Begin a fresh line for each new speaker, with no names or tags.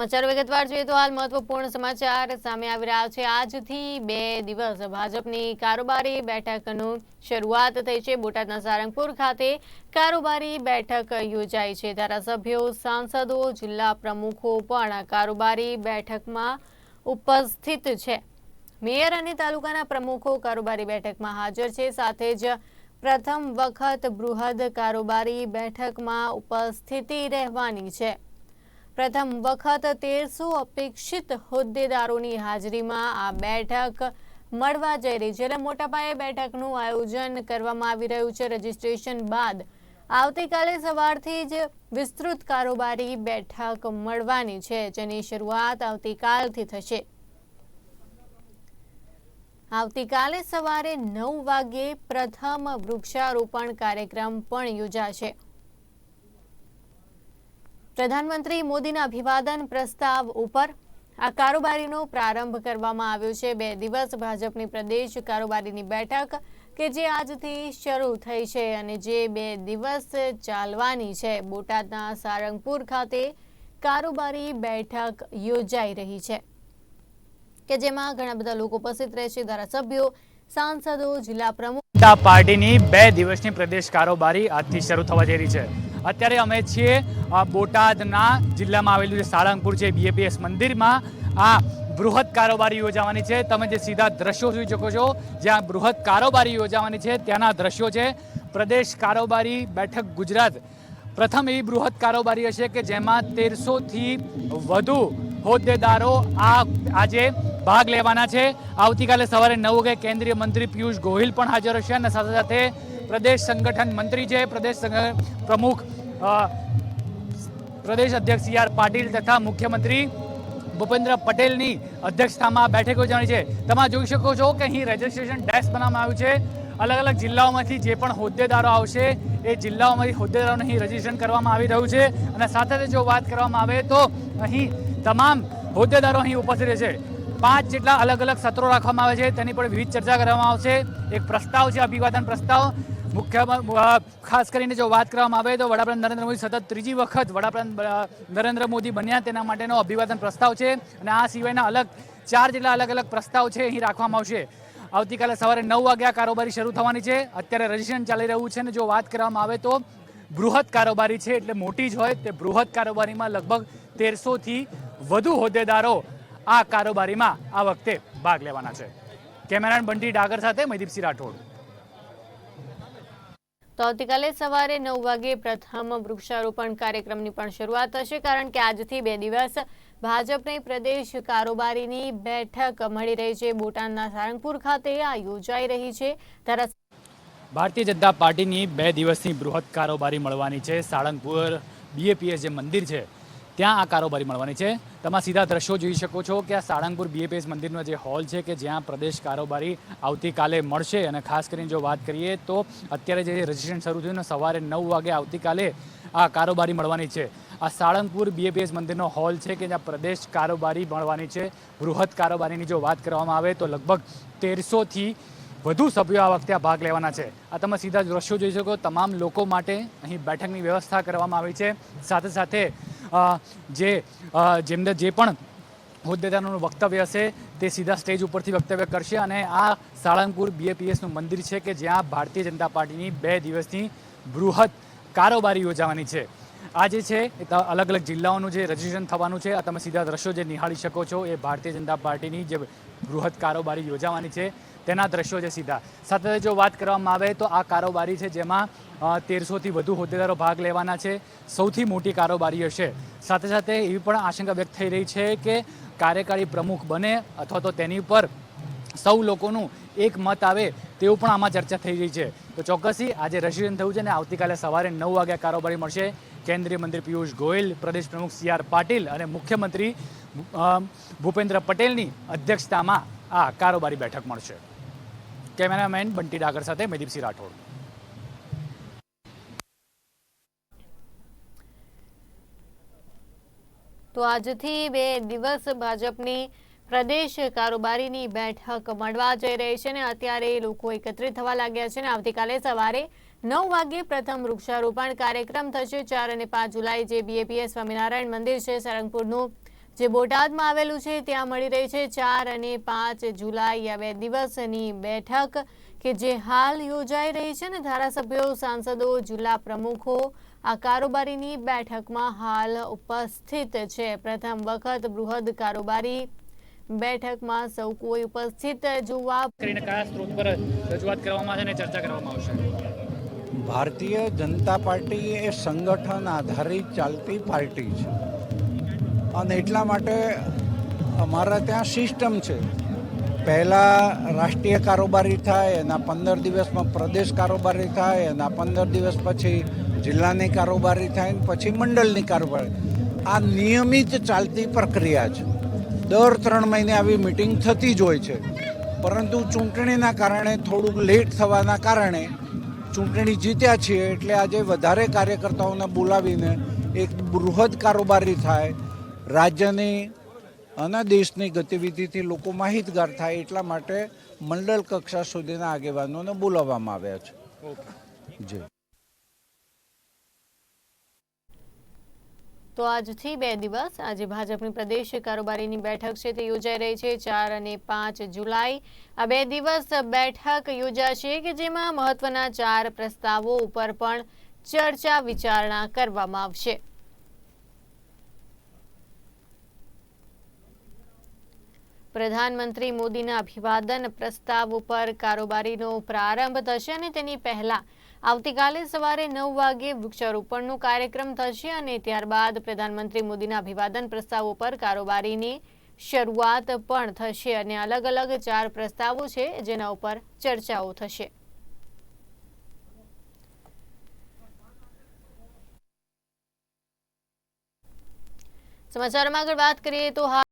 સમાચાર વિગતવાર જોઈએ તો હાલ મહત્વપૂર્ણ સમાચાર સામે આવી રહ્યા છે. આજથી બે દિવસ ભાજપની કારોબારી બેઠકનું શરૂઆત થઈ છે. બોટાદના સારંગપુર ખાતે કારોબારી બેઠક યોજાઈ છે. ધારાસભ્યો, સાંસદો, જિલ્લા પ્રમુખો પણ કારોબારી બેઠકમાં ઉપસ્થિત છે. મેયર અને તાલુકાના પ્રમુખો કારોબારી બેઠકમાં હાજર છે. સાથે જ પ્રથમ વખત બૃહદ કારોબારી બેઠકમાં ઉપસ્થિતિ રહેવાની છે. પ્રથમ વખત તેરસો અપેક્ષિત હોદ્દેદારોની હાજરીમાં આ બેઠક મળવા જઈ રહી છે. એટલે મોટા પાયે બેઠકનું આયોજન કરવામાં આવી રહ્યું છે. રજીસ્ટ્રેશન બાદ આવતીકાલે સવારથી જ વિસ્તૃત કારોબારી બેઠક મળવાની છે, જેની શરૂઆત આવતીકાલથી થશે. આવતીકાલે સવારે નવ વાગ્યે પ્રથમ વૃક્ષારોપણ કાર્યક્રમ પણ યોજાશે. પ્રધાનમંત્રી મોદીના અભિવાદન પ્રસ્તાવ ઉપર આ કારોબારીનો પ્રારંભ કરવામાં આવ્યો છે. બે દિવસ ભાજપની પ્રદેશ કારોબારીની બેઠક કે જે આજથી શરૂ થઈ છે અને જે બે દિવસ ચાલવાની છે. બોટાદના સારંગપુર ખાતે કારોબારી બેઠક યોજાઈ રહી છે કે જેમાં ઘણા બધા લોકો ઉપસ્થિત રહેશે. ધારાસભ્યો, સાંસદો, જિલ્લા પ્રમુખ
પાર્ટીની બે દિવસની પ્રદેશ કારોબારી આજથી શરૂ થવા જઈ રહી છે. અત્યારે અમે છીએ બોટાદના જિલ્લામાં આવેલું જે સાળંગપુર છે બીએપીએસ મંદિરમાં. આ બૃહદ કારોબારી યોજાવાની છે. તમે જે સીધા દ્રશ્યો જોઈ શકો છો, જ્યાં બૃહદ કારોબારી યોજાવાની છે, ત્યાંના દ્રશ્યો છે. પ્રદેશ કારોબારી બેઠક ગુજરાત. પ્રથમ એવી બૃહદ કારોબારી હશે કે જેમાં તેરસોથી વધુ હોદ્દેદારો આ, આજે ભાગ લેવાના છે. આવતીકાલે સવારે નવ વાગે કેન્દ્રીય મંત્રી પિયુષ ગોહિલ પણ હાજર હશે અને સાથે સાથે પ્રદેશ સંગઠન મંત્રી છે, પ્રદેશ પ્રમુખ પ્રદેશ અધ્યક્ષ સી આર પાટીલ તથા મુખ્યમંત્રી ભૂપેન્દ્ર પટેલની અધ્યક્ષતામાં બેઠક યોજાણી છે. તમે જોઈ શકો છો કે અહીં રજિસ્ટ્રેશન ડેસ્ક બનાવવામાં આવ્યું છે. અલગ અલગ જિલ્લાઓમાંથી જે પણ હોદ્દેદારો આવશે, એ જિલ્લાઓમાંથી હોદ્દેદારોને અહીં રજિસ્ટ્રેશન કરવામાં આવી રહ્યું છે. અને સાથે જો વાત કરવામાં આવે તો અહીં તમામ હોદ્દેદારો અહીં ઉપસ્થિત રહેશે પાંચ જેટલા અલગ અલગ સત્રો રાખવામાં આવે છે, તેની પણ વિવિધ ચર્ચા કરવામાં આવશે. એક પ્રસ્તાવ છે, અભિવાદન પ્રસ્તાવ. મુખ્ય ખાસ કરીને જો વાત કરવામાં આવે તો વડાપ્રધાન નરેન્દ્ર મોદી સતત ત્રીજી વખત વડાપ્રધાન નરેન્દ્ર મોદી બન્યા તેના માટેનો અભિવાદન પ્રસ્તાવ છે અને આ સિવાયના અલગ ચાર જેટલા અલગ અલગ પ્રસ્તાવ છે અહીં રાખવામાં આવશે. આવતીકાલે સવારે નવ વાગ્યા કારોબારી શરૂ થવાની છે. અત્યારે રજીસ્ટ્રેશન ચાલી રહ્યું છે અને જો વાત કરવામાં આવે તો બૃહદ કારોબારી છે એટલે મોટી જ હોય તે બૃહદ કારોબારીમાં લગભગ તેરસોથી વધુ હોદ્દેદારો આ કારોબારીમાં આ વખતે ભાગ લેવાના છે. કેમેરામેન બંટી ડાગર સાથે મહીદીપસિંહ રાઠોડ.
તો આવતીકાલે સવારે નવ વાગે પ્રથમ વૃક્ષારોપણ કાર્યક્રમની પણ શરૂઆત થશે, કારણ કે આજથી બે દિવસ ભાજપની પ્રદેશ કારોબારીની બેઠક મળી રહી છે. બોટાદના સારંગપુર ખાતે આ યોજાઈ રહી છે.
ભારતીય જનતા પાર્ટીની બે દિવસની બૃહદ કારોબારી મળવાની છે. સાળંગપુર બીએપીએસ જે મંદિર છે ત્યાં આ કારોબારી મળવાની છે. તમે સીધા દ્રશ્યો જોઈ શકો છો કે આ સાળંગપુર બીએપીએસ મંદિરનો જે હોલ છે કે જ્યાં પ્રદેશ કારોબારી આવતીકાલે મળશે. અને ખાસ કરીને જો વાત કરીએ તો અત્યારે જે રજીસ્ટ્રેશન શરૂ થયું ને સવારે નવ વાગે આવતીકાલે આ કારોબારી મળવાની છે. આ સાળંગપુર બીએપીએસ મંદિરનો હોલ છે કે જ્યાં પ્રદેશ કારોબારી મળવાની છે. બૃહદ કારોબારીની જો વાત કરવામાં આવે તો લગભગ તેરસોથી વધુ સભ્યો આ વખતે આ ભાગ લેવાના છે. આ તમે સીધા દ્રશ્યો જોઈ શકો. તમામ લોકો માટે અહીં બેઠકની વ્યવસ્થા કરવામાં આવી છે. સાથે સાથે જે જેમને જે પણ હોદ્દેદારનું વક્તવ્ય હશે, તે સીધા સ્ટેજ ઉપરથી વક્તવ્ય કરશે અને આ સાળંગપુર બીએપીએસનું મંદિર છે કે જ્યાં ભારતીય જનતા પાર્ટીની બે દિવસની બૃહદ કારોબારી યોજાવાની છે. આ જે છે અલગ અલગ જિલ્લાઓનું જે રજીસ્ટ્રેશન થવાનું છે, આ તમે સીધા દ્રશ્યો જે નિહાળી શકો છો, એ ભારતીય જનતા પાર્ટીની જે બૃહદ કારોબારી યોજાવાની છે, તેના દ્રશ્યો છે સીધા. સાથે જો વાત કરવામાં આવે તો આ કારોબારી છે જેમાં તેરસોથી વધુ હોદ્દેદારો ભાગ લેવાના છે, સૌથી મોટી કારોબારી હશે. સાથે સાથે એવી પણ આશંકા વ્યક્ત થઈ રહી છે કે કાર્યકારી પ્રમુખ બને અથવા તો તેની પર સૌ લોકોનું એક મત આવે તેવું પણ આમાં ચર્ચા થઈ રહી છે. તો ચોક્કસથી આજે રજીસ્ટ્રેશન થયું છે અને આવતીકાલે સવારે નવ વાગ્યા કારોબારી મળશે. કેન્દ્રીય મંત્રી પિયુષ ગોયલ, પ્રદેશ પ્રમુખ સી આર પાટીલ અને મુખ્યમંત્રી ભૂપેન્દ્ર પટેલની અધ્યક્ષતામાં આ કારોબારી બેઠક મળશે. કેમેરામેન બંટી ડાગર સાથે મેદીપસિંહ રાઠોડ.
તો આજથી બે દિવસ ભાજપની પ્રદેશ કારોબારીની બેઠક મળવા જઈ રહી છે ને અત્યારે લોકો એકત્રિત થવા લાગ્યા છે ને આવતીકાલે સવારે નવ વાગ્યે પ્રથમ વૃક્ષારોપણ કાર્યક્રમ થશે. ચાર અને પાંચ જુલાઈ જે બીએપીએસ સ્વામિનારાયણ મંદિર છે, સરંગપુરનું જે બોટાદમાં આવેલું છે, ત્યાં મળી રહી છે. ચાર અને પાંચ જુલાઈ આ બે દિવસની બેઠક કે જે હાલ યોજાઈ રહી છે ને ધારાસભ્યો, સાંસદો, જિલ્લા પ્રમુખો આ કારોબારીની બેઠકમાં હાલ ઉપસ્થિત છે. પ્રથમ વખત બૃહદ કારોબારી બેઠકમાં સૌ કોઈ ઉપસ્થિત જોવા
કરીને કયા સ્ત્રોત પર રજૂઆત કરવામાં આવશે અને ચર્ચા કરવામાં આવશે?
ભારતીય જનતા પાર્ટી એ સંગઠન આધારિત ચાલતી પાર્ટી છે. અને એટલા માટે અમારા ત્યાં સિસ્ટમ છે. પહેલાં રાષ્ટ્રીય કારોબારી થાય એના પંદર દિવસમાં પ્રદેશ કારોબારી થાય એના પંદર દિવસ પછી જિલ્લાની કારોબારી થાય ને પછી મંડળની કારોબારી. આ નિયમિત ચાલતી પ્રક્રિયા છે. દર ત્રણ મહિને આવી મિટિંગ થતી જ હોય છે. પરંતુ ચૂંટણીના કારણે થોડુંક લેટ થવાના કારણે ચૂંટણી જીત્યા છીએ એટલે આજે વધારે કાર્યકર્તાઓને બોલાવીને એક બૃહદ કારોબારી થાય. રાજ્યની અને દેશની ગતિવિધિથી લોકો માહિતગાર થાય એટલા માટે મંડળ કક્ષા સુધીના આગેવાનોને બોલાવવામાં આવ્યા છે. જી.
તો આજથી બે દિવસ આજે ભાજપની પ્રદેશ કારોબારીની બેઠક છે તે યોજાઈ રહી છે. ચાર અને પાંચ જુલાઈ આ બે દિવસ બેઠક યોજાશે કે જેમાં મહત્વના ચાર પ્રસ્તાવો ઉપર પણ ચર્ચા વિચારણા કરવામાં આવશે. પ્રધાનમંત્રી મોદીના અભિવાદન પ્રસ્તાવ ઉપર કારોબારીનો પ્રારંભ થશે અને તેની પહેલા આવતીકાલે સવારે નવ વાગે વૃક્ષારોપણનો કાર્યક્રમ થશે અને ત્યારબાદ પ્રધાનમંત્રી મોદીના અભિવાદન પ્રસ્તાવો પર કારોબારીની શરૂઆત પણ થશે અને અલગ અલગ ચાર પ્રસ્તાવો છે જેના ઉપર ચર્ચાઓ થશે. સમાચારમાં આગળ વાત કરીએ તો હાલ